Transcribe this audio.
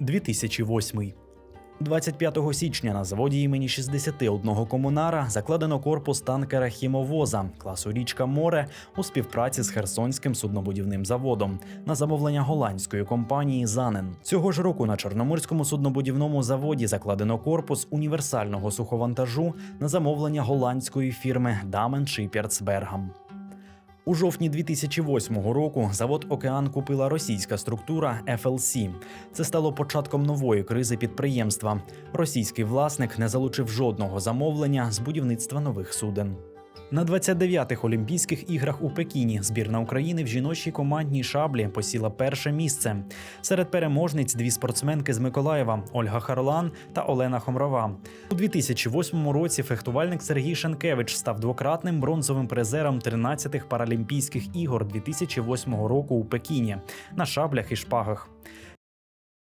2008. 25 січня на заводі імені 61 комунара закладено корпус танкера хімовоза класу річка Море у співпраці з Херсонським суднобудівним заводом на замовлення голландської компанії Занен. Цього ж року на Чорноморському суднобудівному заводі закладено корпус універсального суховантажу на замовлення голландської фірми Shipyards Bergham. У жовтні 2008 року завод Океан купила російська структура FLC. Це стало початком нової кризи підприємства. Російський власник не залучив жодного замовлення з будівництва нових суден. На 29-х Олімпійських іграх у Пекіні збірна України в жіночій командній шаблі посіла перше місце. Серед переможниць дві спортсменки з Миколаєва Ольга Харлан та Олена Хомрова. У 2008 році фехтувальник Сергій Шенкевич став двократним бронзовим призером 13-х Паралімпійських ігор 2008 року у Пекіні на шаблях і шпагах.